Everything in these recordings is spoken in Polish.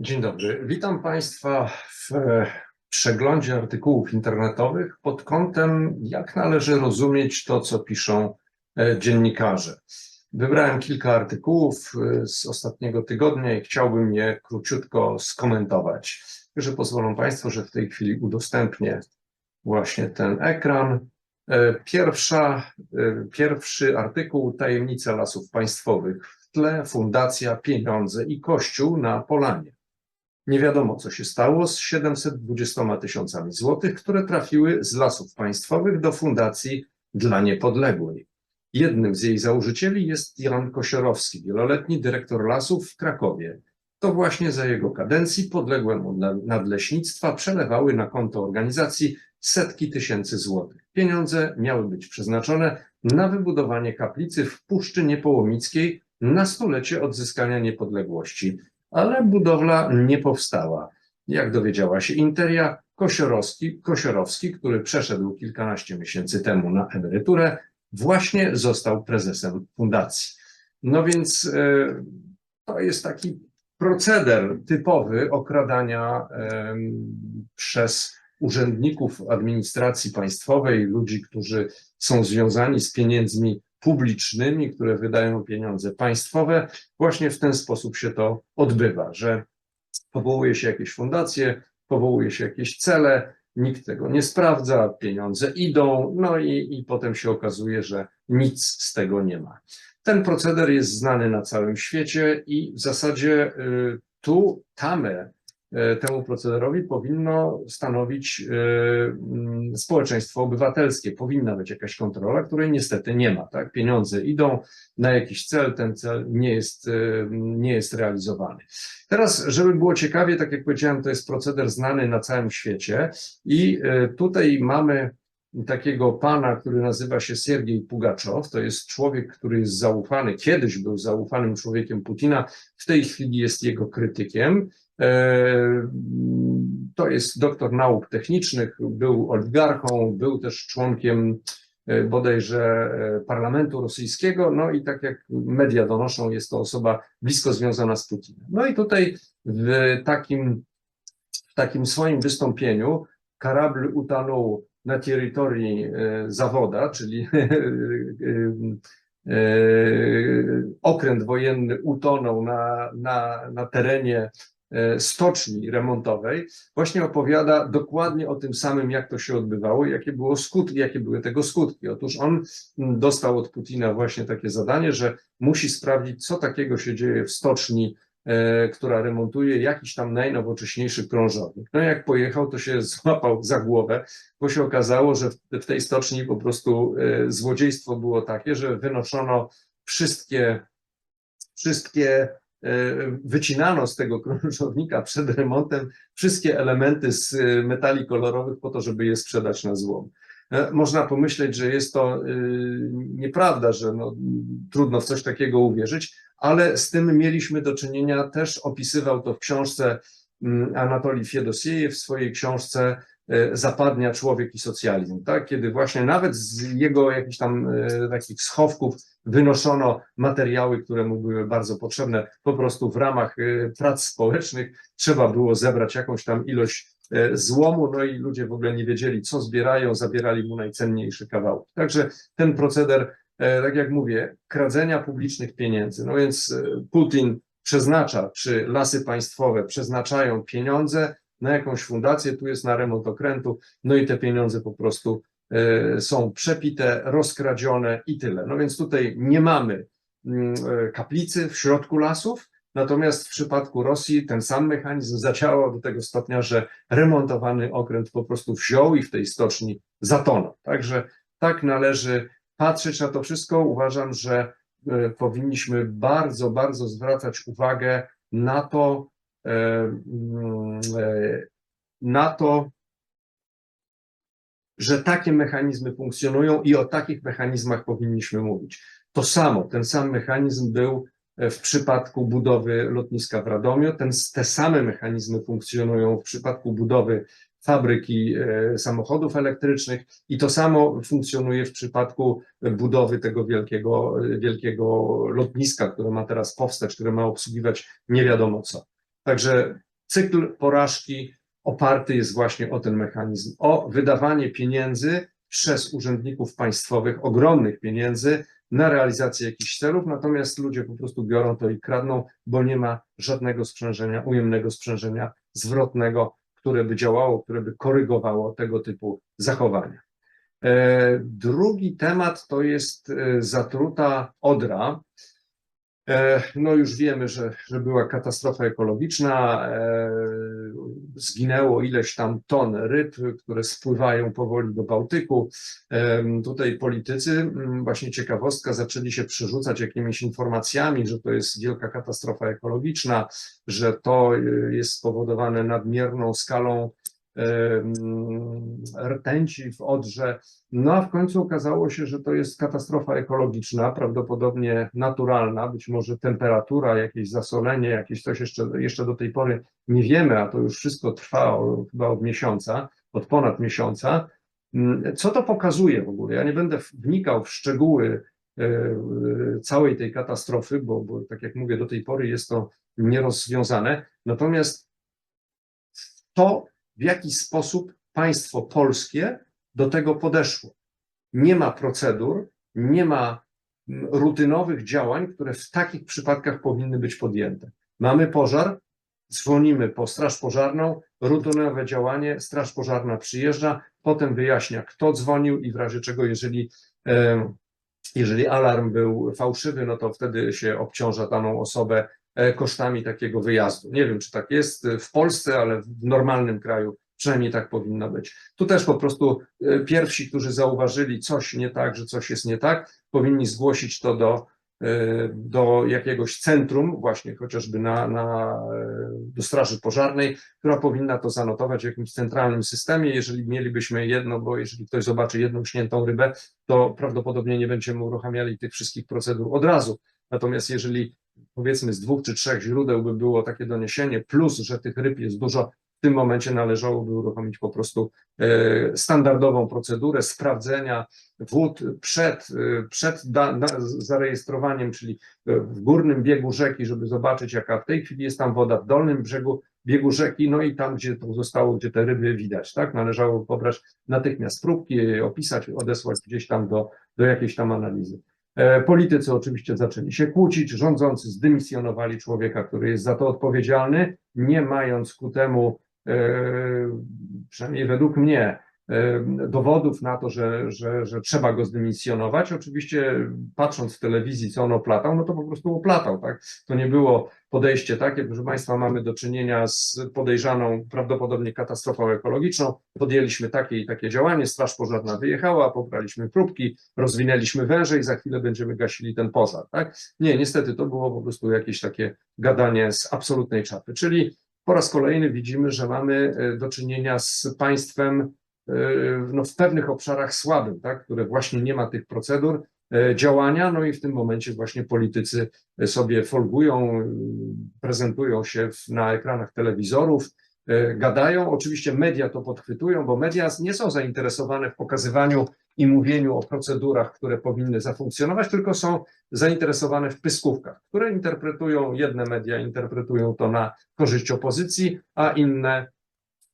Dzień dobry. Witam Państwa w e, przeglądzie artykułów internetowych pod kątem, jak należy rozumieć to, co piszą e, dziennikarze. Wybrałem kilka artykułów e, z ostatniego tygodnia i chciałbym je króciutko skomentować. Że pozwolą Państwo, że w tej chwili udostępnię właśnie ten ekran. Pierwsza, pierwszy artykuł Tajemnice Lasów Państwowych. W tle Fundacja Pieniądze i Kościół na Polanie. Nie wiadomo, co się stało z 720 tysiącami złotych, które trafiły z lasów państwowych do Fundacji dla Niepodległej. Jednym z jej założycieli jest Jan Kosiorowski, wieloletni dyrektor lasów w Krakowie. To właśnie za jego kadencji podległe mu nadleśnictwa przelewały na konto organizacji setki tysięcy złotych. Pieniądze miały być przeznaczone na wybudowanie kaplicy w Puszczy Niepołomickiej na stulecie odzyskania niepodległości ale budowla nie powstała. Jak dowiedziała się Interia, Kosiorowski, Kosiorowski, który przeszedł kilkanaście miesięcy temu na emeryturę, właśnie został prezesem fundacji. No więc e, to jest taki proceder typowy okradania przez urzędników administracji państwowej, ludzi, którzy są związani z pieniędzmi publicznymi, które wydają pieniądze państwowe. Właśnie w ten sposób się to odbywa, że powołuje się jakieś fundacje, powołuje się jakieś cele, nikt tego nie sprawdza, pieniądze idą, no i, i potem się okazuje, że nic z tego nie ma. Ten proceder jest znany na całym świecie i w zasadzie y, tu tamę temu procederowi powinno stanowić e, mm, społeczeństwo obywatelskie. Powinna być jakaś kontrola, której niestety nie ma. Tak? Pieniądze idą na jakiś cel, ten cel nie jest, e, nie jest realizowany. Teraz, żeby było ciekawie, tak jak powiedziałem, to jest proceder znany na całym świecie i tutaj mamy takiego pana, który nazywa się Siergiej Pugaczow. To jest człowiek, który jest zaufany, kiedyś był zaufanym człowiekiem Putina, w tej chwili jest jego krytykiem. E, to jest doktor nauk technicznych, był oligarchą, był też członkiem e, bodajże e, parlamentu rosyjskiego, no i tak jak media donoszą, jest to osoba blisko związana z Putinem. No i tutaj w takim, w takim swoim wystąpieniu Karabl utonął na terytorii zawoda, czyli okręt wojenny utonął na, na, na terenie stoczni remontowej, właśnie opowiada dokładnie o tym samym, jak to się odbywało, jakie było skutki, jakie były tego skutki. Otóż on dostał od Putina właśnie takie zadanie, że musi sprawdzić, co takiego się dzieje w stoczni, e, która remontuje jakiś tam najnowocześniejszy krążownik. No jak pojechał, to się złapał za głowę, bo się okazało, że w, tej stoczni po prostu e, złodziejstwo było takie, że wynoszono wszystkie, wszystkie E, wycinano z tego krążownika przed remontem wszystkie elementy z e, metali kolorowych po to, żeby je sprzedać na złom. E, można pomyśleć, że jest to nieprawda, że no, trudno w coś takiego uwierzyć, ale z tym mieliśmy do czynienia, też opisywał to w książce mm, Anatolii Fiedosieje w swojej książce Zapadnia człowiek i socjalizm, tak? kiedy właśnie nawet z jego jakichś tam takich schowków wynoszono materiały, które mu były bardzo potrzebne. Po prostu w ramach y, prac społecznych trzeba było zebrać jakąś tam ilość e, złomu, no i ludzie w ogóle nie wiedzieli, co zbierają, zabierali mu najcenniejsze kawałki. Także ten proceder, e, tak jak mówię, kradzenia publicznych pieniędzy. No więc e, Putin przeznacza, czy lasy państwowe przeznaczają pieniądze na jakąś fundację, tu jest na remont okrętu, no i te pieniądze po prostu E, są przepite, rozkradzione i tyle. No więc tutaj nie mamy mm, e, kaplicy w środku lasów, natomiast w przypadku Rosji ten sam mechanizm zadziałał do tego stopnia, że remontowany okręt po prostu wziął i w tej stoczni zatonął. Także tak należy patrzeć na to wszystko. Uważam, że e, powinniśmy bardzo, bardzo zwracać uwagę na to, na to, że takie mechanizmy funkcjonują i o takich mechanizmach powinniśmy mówić. To samo, ten sam mechanizm był e, w przypadku budowy lotniska w Radomiu, ten, te same mechanizmy funkcjonują w przypadku budowy fabryki e, samochodów elektrycznych i to samo funkcjonuje w przypadku budowy tego wielkiego, wielkiego lotniska, które ma teraz powstać, które ma obsługiwać nie wiadomo co. Także cykl porażki oparty jest właśnie o ten mechanizm, o wydawanie pieniędzy przez urzędników państwowych, ogromnych pieniędzy na realizację jakichś celów, natomiast ludzie po prostu biorą to i kradną, bo nie ma żadnego sprzężenia, ujemnego sprzężenia zwrotnego, które by działało, które by korygowało tego typu zachowania. E, Drugi temat to jest e, zatruta Odra. E, No już wiemy, że, że była katastrofa ekologiczna, e, zginęło ileś tam ton ryb, które spływają powoli do Bałtyku. Em, Tutaj politycy, mm, właśnie ciekawostka, zaczęli się przerzucać jakimiś informacjami, że to jest wielka katastrofa ekologiczna, że to jest spowodowane nadmierną skalą rtęci w Odrze. No a w końcu okazało się, że to jest katastrofa ekologiczna, prawdopodobnie naturalna, być może temperatura, jakieś zasolenie, jakieś coś jeszcze, jeszcze do tej pory nie wiemy, a to już wszystko trwa chyba od miesiąca, od ponad miesiąca. Mm, Co to pokazuje w ogóle? Ja nie będę wnikał w szczegóły e, e, całej tej katastrofy, bo, bo tak jak mówię, do tej pory jest to nierozwiązane. Natomiast to, w jaki sposób państwo polskie do tego podeszło. Nie ma procedur, nie ma mm, rutynowych działań, które w takich przypadkach powinny być podjęte. Mamy pożar, dzwonimy po straż pożarną, rutynowe działanie, straż pożarna przyjeżdża, potem wyjaśnia, kto dzwonił i w razie czego, jeżeli, jeżeli alarm był fałszywy, no to wtedy się obciąża daną osobę kosztami takiego wyjazdu. Nie wiem, czy tak jest e, w Polsce, ale w normalnym kraju przynajmniej tak powinno być. Tu też po prostu e, pierwsi, którzy zauważyli coś nie tak, że coś jest nie tak, powinni zgłosić to do, e, do jakiegoś centrum, właśnie chociażby na, na, e, do Straży Pożarnej, która powinna to zanotować w jakimś centralnym systemie. Jeżeli mielibyśmy jedno, bo jeżeli ktoś zobaczy jedną śniętą rybę, to prawdopodobnie nie będziemy uruchamiali tych wszystkich procedur od razu. Natomiast jeżeli powiedzmy z dwóch czy trzech źródeł by było takie doniesienie, plus, że tych ryb jest dużo, w tym momencie należałoby uruchomić po prostu e, standardową procedurę sprawdzenia wód przed, e, przed zarejestrowaniem, czyli w górnym biegu rzeki, żeby zobaczyć, jaka w tej chwili jest tam woda, w dolnym brzegu biegu rzeki, no i tam, gdzie to zostało, gdzie te ryby widać, tak? Należało pobrać natychmiast próbki, opisać, odesłać gdzieś tam do, do jakiejś tam analizy. E, Politycy oczywiście zaczęli się kłócić, rządzący zdymisjonowali człowieka, który jest za to odpowiedzialny, nie mając ku temu, e, przynajmniej według mnie, dowodów na to, że, że, że trzeba go zdymisjonować. Oczywiście patrząc w telewizji, co on oplatał, no to po prostu oplatał, tak? To nie było podejście takie, proszę Państwa, mamy do czynienia z podejrzaną prawdopodobnie katastrofą ekologiczną, podjęliśmy takie i takie działanie, straż pożarna wyjechała, pobraliśmy próbki, rozwinęliśmy węże i za chwilę będziemy gasili ten pożar, tak? Nie, niestety to było po prostu jakieś takie gadanie z absolutnej czapy, czyli po raz kolejny widzimy, że mamy e, do czynienia z państwem no, w pewnych obszarach słabym, tak, które właśnie nie ma tych procedur e, działania, no i w tym momencie właśnie politycy sobie folgują, y, prezentują się na ekranach telewizorów, e, gadają. Oczywiście media to podchwytują, bo media nie są zainteresowane w pokazywaniu i mówieniu o procedurach, które powinny zafunkcjonować, tylko są zainteresowane w pyskówkach, które interpretują, jedne media interpretują to na korzyść opozycji, a inne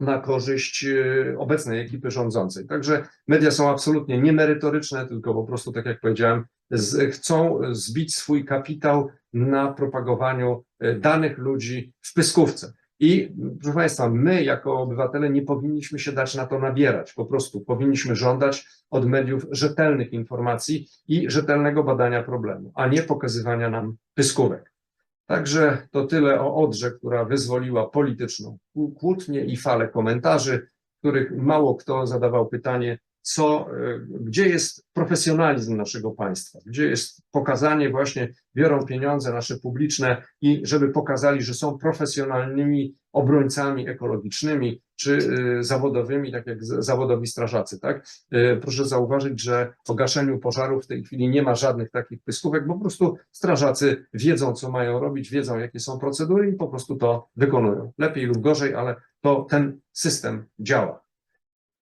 na korzyść e, obecnej ekipy rządzącej. Także media są absolutnie niemerytoryczne, tylko po prostu, tak jak powiedziałem, z, chcą zbić swój kapitał na propagowaniu e, danych ludzi w pyskówce. I proszę Państwa, my jako obywatele nie powinniśmy się dać na to nabierać. Po prostu powinniśmy żądać od mediów rzetelnych informacji i rzetelnego badania problemu, a nie pokazywania nam pyskówek. Także to tyle o Odrze, która wyzwoliła polityczną kłótnię i falę komentarzy, których mało kto zadawał pytanie, co, e, gdzie jest profesjonalizm naszego państwa, gdzie jest pokazanie właśnie, biorą pieniądze nasze publiczne i żeby pokazali, że są profesjonalnymi obrońcami ekologicznymi czy e, zawodowymi, tak jak zawodowi strażacy, tak? E, Proszę zauważyć, że po gaszeniu pożarów w tej chwili nie ma żadnych takich pyskówek, bo po prostu strażacy wiedzą, co mają robić, wiedzą, jakie są procedury i po prostu to wykonują. Lepiej lub gorzej, ale to ten system działa.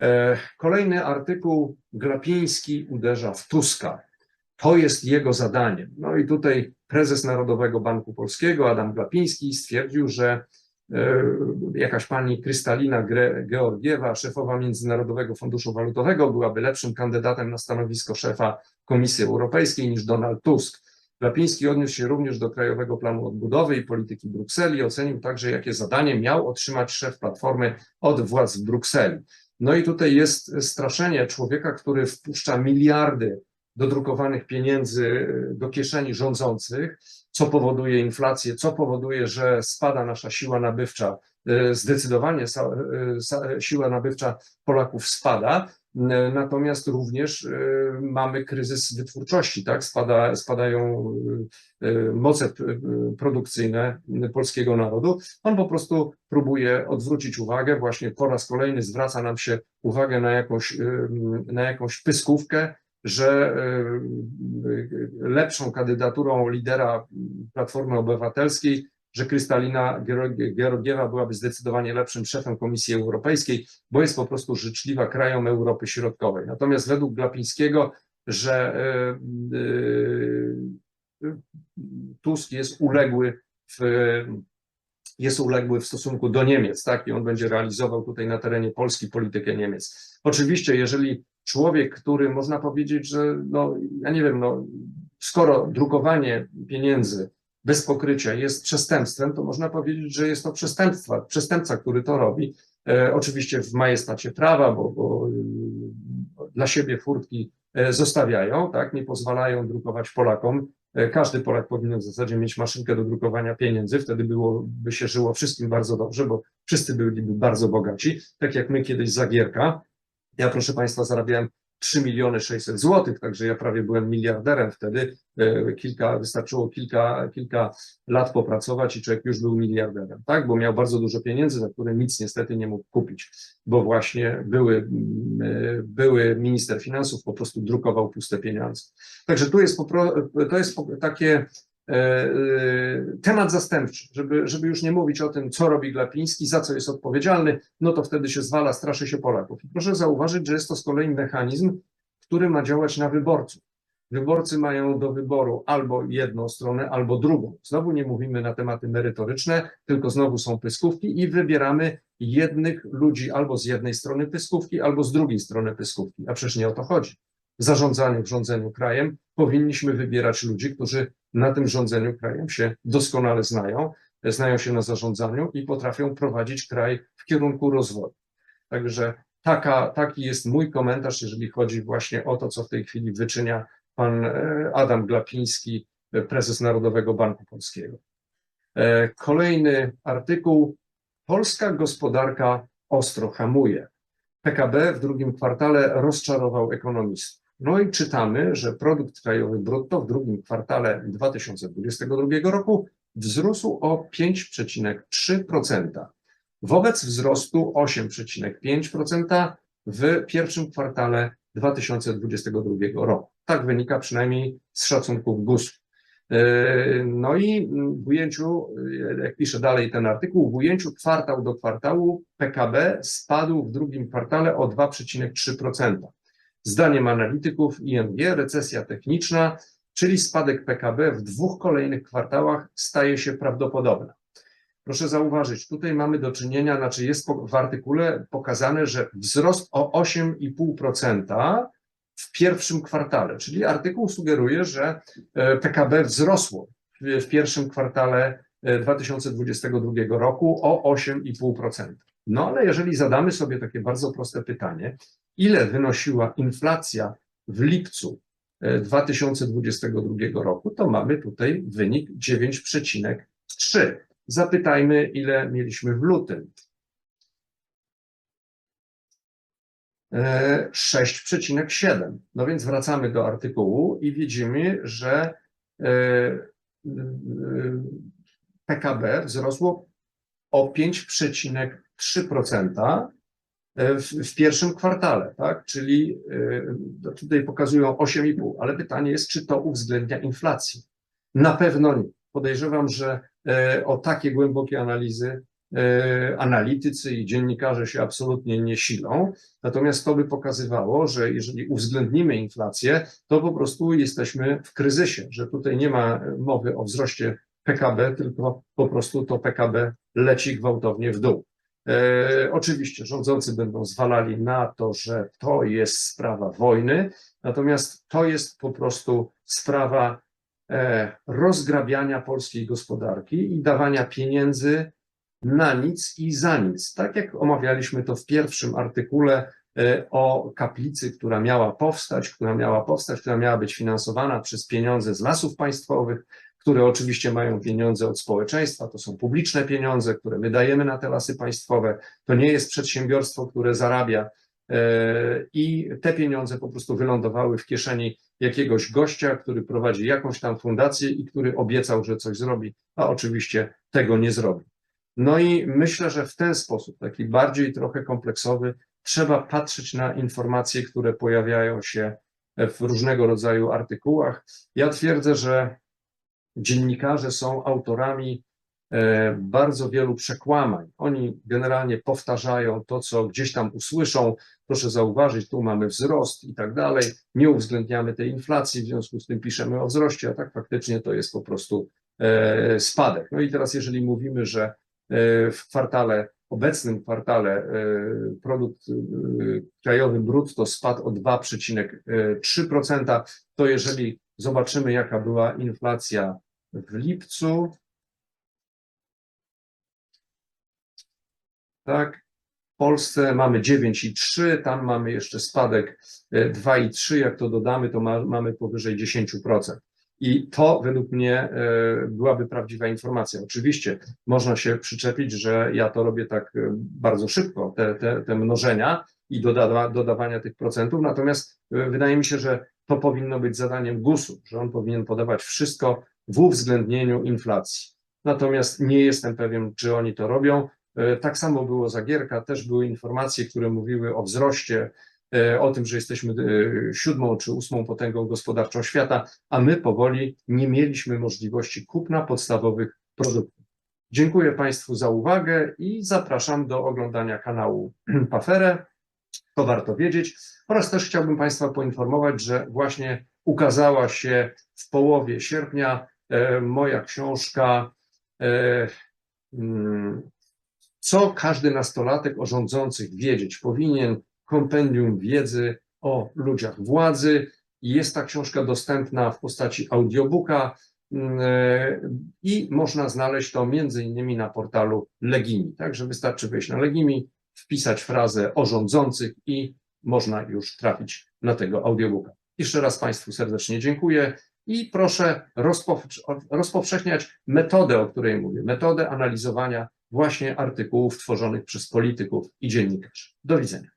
E, Kolejny artykuł, Glapiński uderza w Tuska. To jest jego zadaniem. No i tutaj prezes Narodowego Banku Polskiego, Adam Glapiński, stwierdził, że jakaś pani Krystalina Georgiewa, szefowa Międzynarodowego Funduszu Walutowego, byłaby lepszym kandydatem na stanowisko szefa Komisji Europejskiej niż Donald Tusk. Glapiński odniósł się również do Krajowego Planu Odbudowy i Polityki Brukseli. Ocenił także, jakie zadanie miał otrzymać szef Platformy od władz w Brukseli. No i tutaj jest straszenie człowieka, który wpuszcza miliardy dodrukowanych pieniędzy do kieszeni rządzących, co powoduje inflację, co powoduje, że spada nasza siła nabywcza. E, zdecydowanie e, siła nabywcza Polaków spada, natomiast również e, mamy kryzys wytwórczości, tak? Spada, spadają moce produkcyjne polskiego narodu. On po prostu próbuje odwrócić uwagę, właśnie po raz kolejny zwraca nam się uwagę na jakąś, na jakąś pyskówkę, że y, lepszą kandydaturą lidera Platformy Obywatelskiej, że Krystalina Georgiewa byłaby zdecydowanie lepszym szefem Komisji Europejskiej, bo jest po prostu życzliwa krajom Europy Środkowej. Natomiast według Glapińskiego, że y, y, Tusk jest uległy w jest uległy w stosunku do Niemiec, tak? I on będzie realizował tutaj na terenie Polski politykę Niemiec. Oczywiście, jeżeli człowiek, który można powiedzieć, że no, ja nie wiem, no, skoro drukowanie pieniędzy bez pokrycia jest przestępstwem, to można powiedzieć, że jest to przestępstwa, przestępca, który to robi. E, oczywiście w majestacie prawa, bo, bo e, dla siebie furtki e, zostawiają, tak, nie pozwalają drukować Polakom. E, każdy Polak powinien w zasadzie mieć maszynkę do drukowania pieniędzy, wtedy byłoby się żyło wszystkim bardzo dobrze, bo wszyscy byliby bardzo bogaci, tak jak my kiedyś za Gierka, ja, proszę Państwa, zarabiałem 3 miliony 600 złotych, także ja prawie byłem miliarderem wtedy. E, kilka, wystarczyło kilka, kilka lat popracować i człowiek już był miliarderem, tak? Bo miał bardzo dużo pieniędzy, na które nic niestety nie mógł kupić, bo właśnie były, mm, e, były minister finansów po prostu drukował puste pieniądze. Także tu jest, to jest takie temat zastępczy, żeby, żeby już nie mówić o tym, co robi Glapiński, za co jest odpowiedzialny, no to wtedy się zwala, straszy się Polaków. I proszę zauważyć, że jest to z kolei mechanizm, który ma działać na wyborców. Wyborcy mają do wyboru albo jedną stronę, albo drugą. Znowu nie mówimy na tematy merytoryczne, tylko znowu są pyskówki i wybieramy jednych ludzi albo z jednej strony pyskówki, albo z drugiej strony pyskówki. A przecież nie o to chodzi zarządzaniu, w rządzeniu krajem, powinniśmy wybierać ludzi, którzy na tym rządzeniu krajem się doskonale znają, znają się na zarządzaniu i potrafią prowadzić kraj w kierunku rozwoju. Także taka, taki jest mój komentarz, jeżeli chodzi właśnie o to, co w tej chwili wyczynia pan e, Adam Glapiński, prezes Narodowego Banku Polskiego. E, kolejny artykuł. Polska gospodarka ostro hamuje. PKB w drugim kwartale rozczarował ekonomistów. No i czytamy, że produkt krajowy brutto w drugim kwartale 2022 roku wzrósł o 5,3%, wobec wzrostu 8,5% w pierwszym kwartale 2022 roku. Tak wynika przynajmniej z szacunków GUS-u. E, no i w ujęciu, jak pisze dalej ten artykuł, w ujęciu kwartał do kwartału PKB spadł w drugim kwartale o 2,3%. Zdaniem analityków ING recesja techniczna, czyli spadek PKB w dwóch kolejnych kwartałach staje się prawdopodobna. Proszę zauważyć, tutaj mamy do czynienia, znaczy jest w artykule pokazane, że wzrost o 8,5% w pierwszym kwartale, czyli artykuł sugeruje, że e, PKB wzrosło w pierwszym kwartale 2022 e, roku o 8,5%. No ale jeżeli zadamy sobie takie bardzo proste pytanie, ile wynosiła inflacja w lipcu 2022 e, roku, to mamy tutaj wynik 9,3. Zapytajmy, ile mieliśmy w lutym. 6,7. E, no więc wracamy do artykułu i widzimy, że e, PKB wzrosło o 5,3% E, w, w, pierwszym kwartale, tak? Czyli y, tutaj pokazują 8,5, ale pytanie jest, czy to uwzględnia inflację? Na pewno nie. Podejrzewam, że y, o takie głębokie analizy analitycy i dziennikarze się absolutnie nie silą. Natomiast to by pokazywało, że jeżeli uwzględnimy inflację, to po prostu jesteśmy w kryzysie, że tutaj nie ma mowy o wzroście PKB, tylko po prostu to PKB leci gwałtownie w dół. E, oczywiście rządzący będą zwalali na to, że to jest sprawa wojny, natomiast to jest po prostu sprawa e, rozgrabiania polskiej gospodarki i dawania pieniędzy na nic i za nic. Tak jak omawialiśmy to w pierwszym artykule e, o kaplicy, która miała powstać, która miała powstać, która miała być finansowana przez pieniądze z lasów państwowych, które oczywiście mają pieniądze od społeczeństwa, to są publiczne pieniądze, które my dajemy na te lasy państwowe. To nie jest przedsiębiorstwo, które zarabia e, i te pieniądze po prostu wylądowały w kieszeni jakiegoś gościa, który prowadzi jakąś tam fundację i który obiecał, że coś zrobi, a oczywiście tego nie zrobi. No i myślę, że w ten sposób, taki bardziej trochę kompleksowy, trzeba patrzeć na informacje, które pojawiają się w różnego rodzaju artykułach. Ja twierdzę, że dziennikarze są autorami e, bardzo wielu przekłamań. Oni generalnie powtarzają to, co gdzieś tam usłyszą. Proszę zauważyć, tu mamy wzrost i tak dalej. Nie uwzględniamy tej inflacji, w związku z tym piszemy o wzroście, a tak faktycznie to jest po prostu e, spadek. No i teraz, jeżeli mówimy, że e, w kwartale, obecnym kwartale produkt krajowy brutto spadł o 2,3%, to jeżeli zobaczymy, jaka była inflacja w lipcu. Tak, w Polsce mamy 9,3, tam mamy jeszcze spadek 2,3, jak to dodamy, to ma, mamy powyżej 10%. I to według mnie e, byłaby prawdziwa informacja. Oczywiście można się przyczepić, że ja to robię tak e, bardzo szybko, te, te, te mnożenia i doda, dodawania tych procentów, natomiast e, wydaje mi się, że to powinno być zadaniem GUS-u, że on powinien podawać wszystko w uwzględnieniu inflacji. Natomiast nie jestem pewien, czy oni to robią. E, tak samo było za Gierka, też były informacje, które mówiły o wzroście, e, o tym, że jesteśmy e, siódmą czy ósmą potęgą gospodarczą świata, a my powoli nie mieliśmy możliwości kupna podstawowych produktów. Dziękuję Państwu za uwagę i zapraszam do oglądania kanału Pafere. To warto wiedzieć. Oraz też chciałbym Państwa poinformować, że właśnie ukazała się w połowie sierpnia moja książka e, mm, Co każdy nastolatek o rządzących wiedzieć powinien, kompendium wiedzy o ludziach władzy. Jest ta książka dostępna w postaci audiobooka mm, e, i można znaleźć to między innymi na portalu Legimi. Także wystarczy wejść na Legimi, wpisać frazę o rządzących i można już trafić na tego audiobooka. Jeszcze raz Państwu serdecznie dziękuję i proszę rozpowszechniać metodę, o której mówię, metodę analizowania właśnie artykułów tworzonych przez polityków i dziennikarzy. Do widzenia.